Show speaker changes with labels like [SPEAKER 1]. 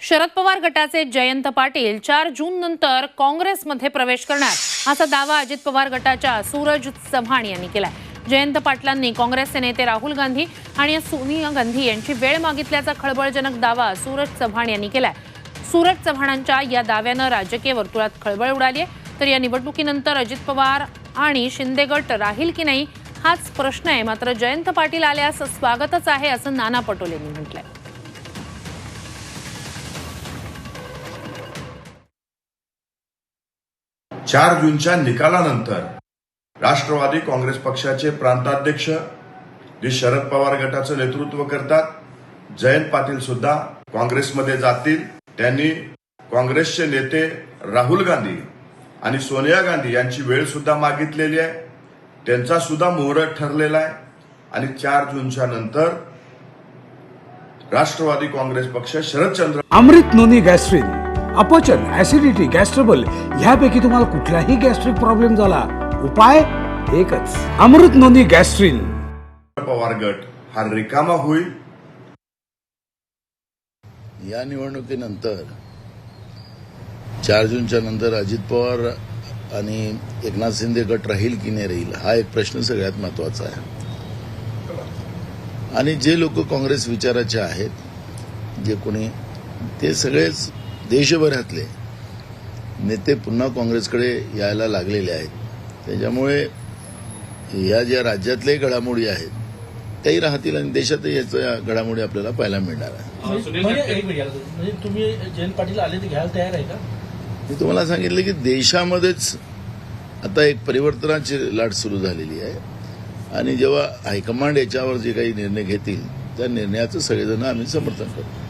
[SPEAKER 1] शरद पवार गटाचे जयंत पाटील चार जून नंतर काँग्रेसमध्ये प्रवेश करणार असा दावा अजित पवार गटाच्या सूरज चव्हाण यांनी केलाय. जयंत पाटलांनी काँग्रेसचे नेते राहुल गांधी आणि सोनिया गांधी यांची वेळ मागितल्याचा खळबळजनक दावा सूरज चव्हाण यांनी केलाय. सूरज चव्हाणांच्या या दाव्यानं राजकीय वर्तुळात खळबळ उडाली आहे तर या निवडणुकीनंतर अजित पवार आणि शिंदे गट राहील की नाही हाच प्रश्न आहे. मात्र जयंत पाटील आल्यास स्वागतच आहे असं नाना पटोलेंनी म्हटलंय.
[SPEAKER 2] चार जूनच्या निकालानंतर राष्ट्रवादी काँग्रेस पक्षाचे प्रांताध्यक्ष जे शरद पवार गटाचं नेतृत्व करतात जयंत पाटील सुद्धा काँग्रेसमध्ये जातील. त्यांनी काँग्रेसचे नेते राहुल गांधी आणि सोनिया गांधी यांची वेळ सुद्धा मागितलेली आहे. त्यांचा सुद्धा मुहूर्त ठरलेला आहे. आणि चार जूनच्या नंतर राष्ट्रवादी काँग्रेस पक्ष शरदचंद्र
[SPEAKER 3] अमृत नोनी गॅस्ट्रीन अपचन ऍसिडिटी गॅस्ट्रबल ह्यापैकी तुम्हाला कुठलाही गॅस्ट्रिक प्रॉब्लेम झाला. उपाय एकच. अमृत नोनी गॅस्ट्रिन
[SPEAKER 2] पवार गट हा रिकामा होईल.
[SPEAKER 4] या निवडणुकीनंतर चार जूनच्या नंतर अजित पवार आणि एकनाथ शिंदे गट राहील की नाही राहील हा एक प्रश्न सगळ्यात महत्त्वाचा आहे. आणि जे लोक काँग्रेस विचाराचे आहेत जे कोणी ते सगळेच देशभरातले नेते पुन्हा काँग्रेसकडे यायला लागलेले आहेत. त्याच्यामुळे या ज्या राज्यातल्याही घडामोडी आहेत त्याही राहतील आणि देशातही याच्या घडामोडी आपल्याला पाहायला मिळणार आहे
[SPEAKER 5] म्हणजे म्हणजे तुम्ही जयंत पाटील आले तर घ्यायला तयार आहे का?
[SPEAKER 4] मी तुम्हाला सांगितलं की देशामध्येच आता एक परिवर्तनाची लाट सुरू झालेली आहे. आणि जेव्हा हायकमांड याच्यावर जे काही निर्णय घेतील त्या निर्णयाचं सगळेजण आम्ही समर्थन करतो.